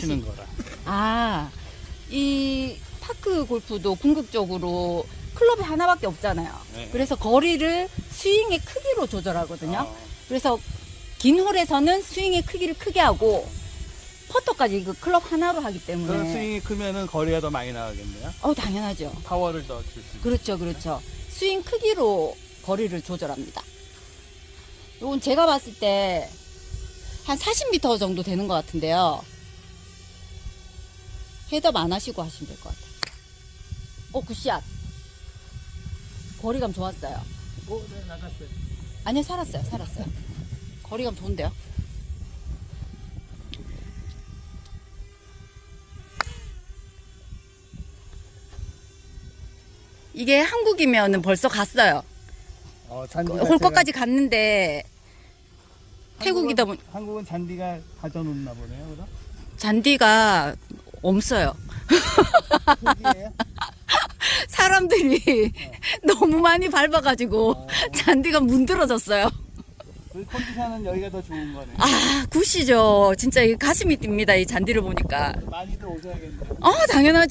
치는 거라. 아, 이 파크 골프도 궁극적으로 클럽이 하나밖에 없잖아요. 네. 그래서 거리를 스윙의 크기로 조절하거든요. 어, 그래서 긴 홀에서는 스윙의 크기를 크게 하고 퍼터까지 그 클럽 하나로 하기 그런 때문에 스윙이 크면은 거리가 더 많이 나가겠네요. 어 당연하죠. 파워를 더 줄 수 있고. 그렇죠, 그렇죠. 스윙 크기로 거리를 조절합니다. 이건 제가 봤을 때 한 40m 정도 되는 것 같은데요. 헤드업 안 하시고 하시면 될 것 같아요. 어, 굿샷. 거리감 좋았어요. 오, 네, 나갔어요. 아니요, 살았어요, 살았어요. 거리감 좋은데요? 이게 한국이면은 벌써 갔어요. 어, 잔디 홀거까지 갔는데 태국이다 보니 한국은 잔디가 가져놓나 보네요, 그럼? 잔디가 없어요. 사람들이 너무 많이 밟아가지고 어, 잔디가 문드러졌어요. 그 컨디션은 여기가 더 좋은 거네. 아, 굿이죠. 진짜 이 가슴이 뜁니다. 이 잔디를 보니까. 많이들 오셔야겠네요. 어, 당연하죠.